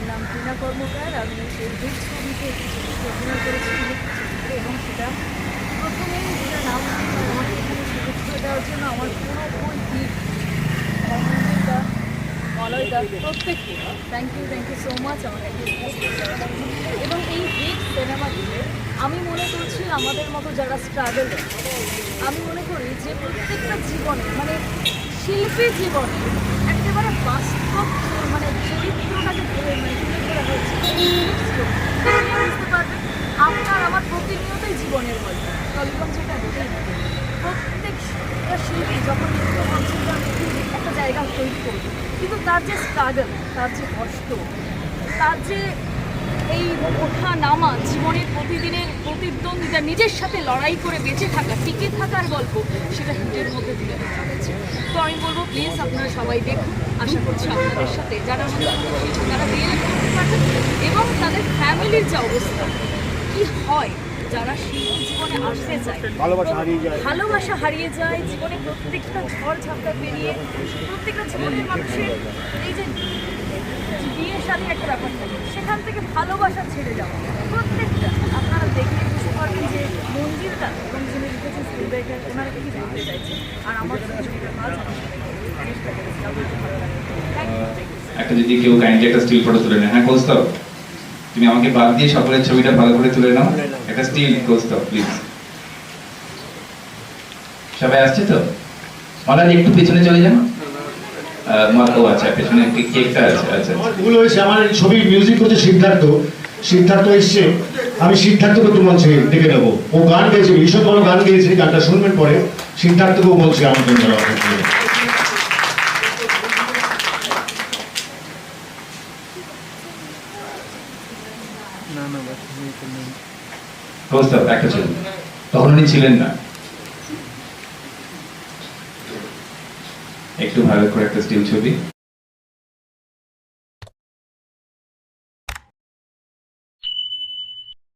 আমার নাম টিনা কর্মকার। আমি সেই ভিড় ছবিতে একটি ছবিতে অভিনয় করেছি এবং সেটা প্রথমেই সেটা নাম আমাকে এখানে সুযোগ দেওয়ার জন্য আমার কোনো ফুল দিক অমৃতা, মলয়দা, প্রত্যেককে thank you thank you so much আমাকে এবং এই হিট সিনেমাটিতে আমি মনে করছি আমাদের মতো যারা স্ট্রাগল আমি মনে করি যে প্রত্যেকটা জীবনে মানে শিল্পী জীবনে, একেবারে বাস্তব প্রত্যেকটা শিল্পী যখন ভাবছেন একটা জায়গা তৈরি করব কিন্তু তার যে স্ট্রাগল তার যে কষ্ট তার যে এই ওঠা নামা জীবনের প্রতিদিনের প্রতিদ্বন্দ্বিতা নিজের সাথে লড়াই করে বেঁচে থাকা টিকে থাকার গল্প সেটা হিটের মধ্যে তুলে ধরা হয়েছে তো আমি বলব প্লিজ আপনারা সবাই দেখুন আশা করছি আপনাদের সাথে যারা তারা পারবেন এবং তাদের ফ্যামিলির যে অবস্থা কি হয় যারা শিল্পী জীবনে আসতে চায় ভালোবাসা হারিয়ে যায়। ভালোবাসা হারিয়ে যায় জীবনে প্রত্যেকটা ঝড় ঝাপটা পেরিয়ে প্রত্যেকটা জীবনের মানুষের এই যে বিয়ে সাথে একটা ব্যাপার থাকে সেখান থেকে ভালোবাসা ছেড়ে যাওয়া। প্রত্যেকটা আপনারা দেখলে বুঝতে পারবেন যে মন্দিরটা এবং যিনি লিখেছেন স্কুলবেটার ওনারা কি চাইছে? আর আমার একটা যদি কেউ কাইন্ডলি একটা স্টিল ফটো তুলে নেয়। হ্যাঁ কৌস্তব তুমি আমাকে বাদ দিয়ে সকলের ছবিটা ভালো করে তুলে নাও। একটা স্টিল কৌস্তব প্লিজ সবাই আসছে তো? মালাজ একটু পেছনে চলে যান। ও আচ্ছা পেছনে কেকটা আছে আচ্ছা আচ্ছা। ভুল হয়েছে আমার এই ছবির মিউজিক হচ্ছে সিদ্ধার্থ। সিদ্ধার্থ এসছে। আমি সিদ্ধার্থকে তো মঞ্চে ডেকে নেব। ও গান গেয়েছে ভীষণ ভালো গান গেয়েছে গানটা শুনবেন পরে। সিদ্ধার্থকেও বলছে আমাদের যারা কৌস্তব একটা ছবি তখন ছিলেন না। একটু ভালো করে একটা স্টিল ছবি।